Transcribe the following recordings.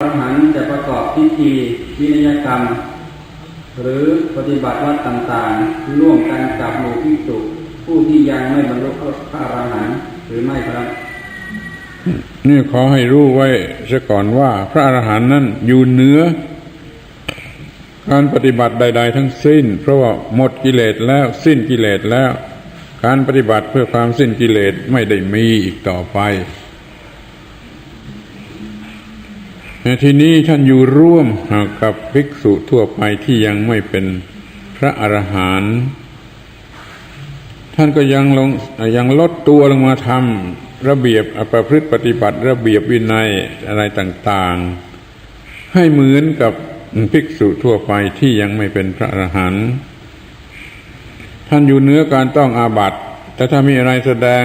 อรหันจะประกอบพิธีวินัยกรรม หรือปฏิบัติวัดต่างๆ ร่วมกันกับหมู่พิจุผู้ที่ยังไม่บรรลุพระอรหันต์หรือไม่ครับ นี่ขอให้รู้ไว้ซะก่อนว่าพระอรหันต์นั้นอยู่เหนือการปฏิบัติใด ๆ ทั้งสิ้น เพราะว่าหมดกิเลสแล้วสิ้นกิเลสแล้ว การปฏิบัติเพื่อความสิ้นกิเลสไม่ได้มีอีกต่อไปแต่ ทีนี้ท่านอยู่ร่วมกับภิกษุทั่วไปที่ยังไม่เป็นพระอรหันต์ท่านก็ยังลงยังลดตัวลงมาทำระเบียบประพฤติปฏิบัติระเบียบวินัยอะไรต่างๆ ให้เหมือนกับภิกษุทั่วไปที่ยังไม่เป็นพระอรหันต์ท่านอยู่เนื้อการต้องอาบัติแต่ถ้ามีอะไรแสดง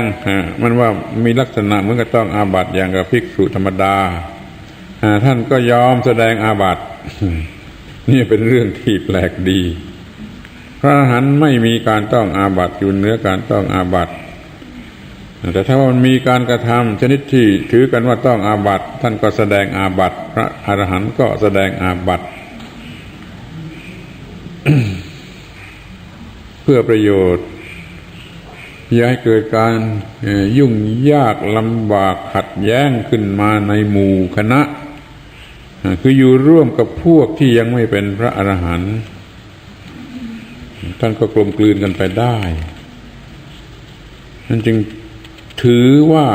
มันว่ามีลักษณะเหมือนกับต้องอาบัติอย่างกับภิกษุธรรมดา ท่านก็ยอมแสดงอาบัตินี่เป็นเรื่องที่แปลกดี พระอรหันต์ไม่มีการต้องอาบัติอยู่เหนือการต้องอาบัติแต่ถ้ามันมีการกระทำชนิดที่ถือกันว่าต้องอาบัติท่านก็แสดงอาบัติพระอรหันต์ก็แสดงอาบัติเพื่อประโยชน์อย่าให้เกิดการยุ่งยากลำบากขัดแย้งขึ้นมาในหมู่คณะ คืออยู่ร่วมกับพวกที่ยังไม่เป็นพระอรหันต์ท่านก็กลมกลืนกันไปได้นั่นจึงถือว่า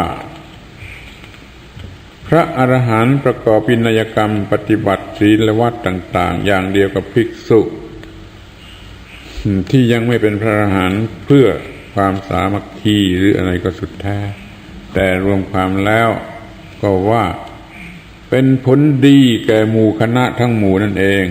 พระอรหันต์ประกอบปินัยกรรม ปฏิบัติศีลวัดต่าง ๆ อย่างเดียวกับภิกษุ ที่ยังไม่เป็นพระอรหันต์เพื่อความสามัคคีหรืออะไรก็สุดแท้ แต่รวมความแล้วก็ว่า เป็นผลดีแก่หมู่คณะทั้งหมู่นั่นเอง